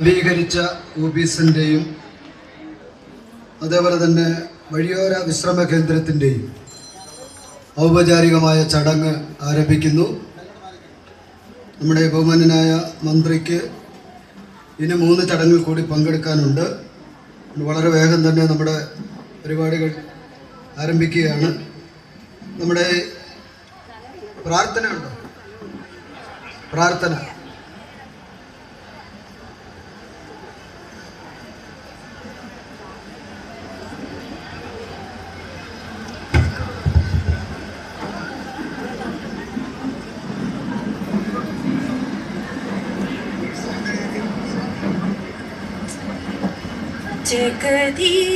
നവീകരിച്ച ഓഫീസിന്റെയും അതേപോലെ തന്നെ വഴിയോര വിശ്രമ കേന്ദ്രത്തിന്റെയും ഔപചാരികമായ ചടങ്ങ് ആരംഭിക്കുന്നു. നമ്മുടെ ബഹുമാനനായ മന്ത്രിക്ക് ഇനി മൂന്ന് ചടങ്ങിൽ കൂടി പങ്കെടുക്കാനുണ്ട്. വളരെ വേഗം തന്നെ നമ്മുടെ പരിപാടികൾ ആരംഭിക്കുകയാണ്. നമ്മുടെ പ്രാർത്ഥന ഉണ്ടോ? പ്രാർത്ഥന.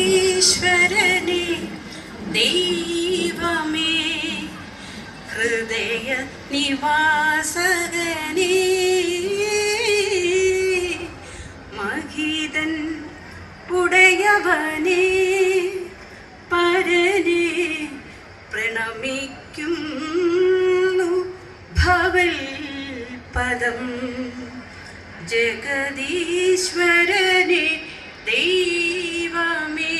ജഗദീശ്വരനെ ദൈവമേ ഹൃദയ നിവാസകനെ മഹിതൻ പുടയവനെ പരനെ പ്രണമിക്കുന്നു ഭവൽ പദം. ജഗദീശ്വരനെ ദൈവമേ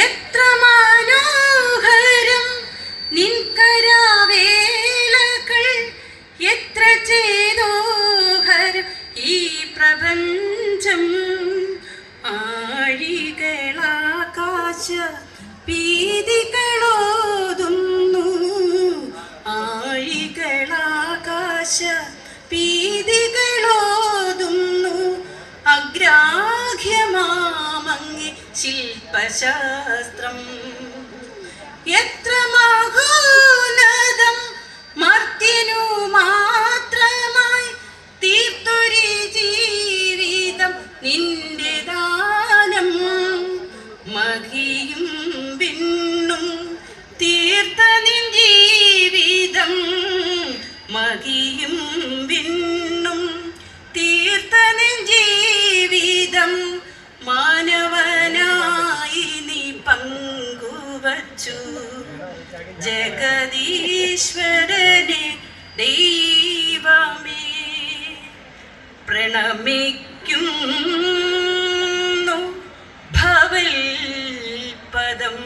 എത്ര മനോഹരം നിൻകരാവേലകൾ എത്ര ചേതോഹരം ഈ പ്രപഞ്ചം ആഴികളാകാശ പീതികളോതുന്നു ആഴികളാകാശ ശില്പശാസ്ത്രം. എത്ര മഹോന്നതം മർത്യനു മാത്രമായി തീർത്തൊരു ജീവിതം നിന്റെ ദാനം മഹിയും ജഗദീശ്വരനെ ദൈവമേ പ്രണമിക്കുന്നു ഭവൽ പദം